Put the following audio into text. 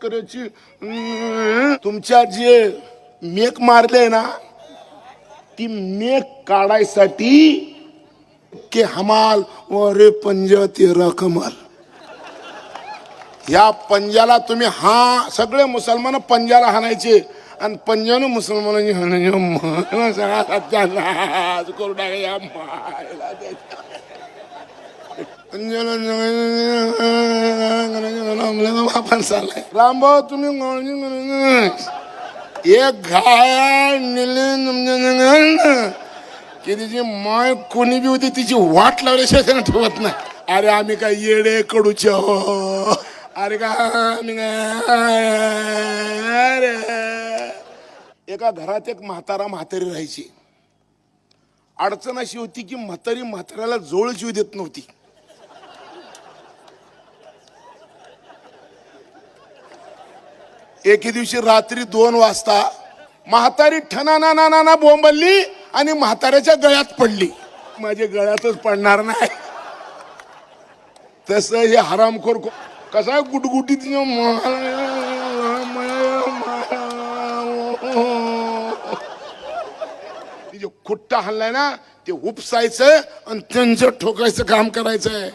करायची तुमच्या जे मेक मारले ना ती मेक काढायसाठी के हमाल रे पंजा ते रकमल या पंजाला तुम्ही हा सगळे मुसलमान पंजाला हाणायचे आणि पंजान मुसलमानांनी हाणायचे. मला सगळा सत्यानाश करू टाका या पंजाला त्याच्या. पंजाला आपण चाललाय रामभाऊ तुम्ही एक घाय निले की तिची माय कोणी बी होती तिची वाट लावल्याशिवाय त्यानं ठेवत नाही अरे आम्ही काय येडे कडूचे हो अरे का आम्ही काय अरे एका घरात एक म्हातारा म्हातारी राहायची अडचण अशी होती की म्हातारी म्हाताऱ्याला जोळ जीव देत नव्हती एके दिवशी रात्री दोन वाजता म्हातारी ठना ना ना ना बोंबलली आणि म्हाताऱ्याच्या गळ्यात पडली माझ्या गळ्यातच पडणार नाही तस हे हरामखोर कसा गुटगुटीत तिचे खुट्टा हल्लाय ना ते उपसायचं आणि त्यांचं ठोकायचं काम करायचं आहे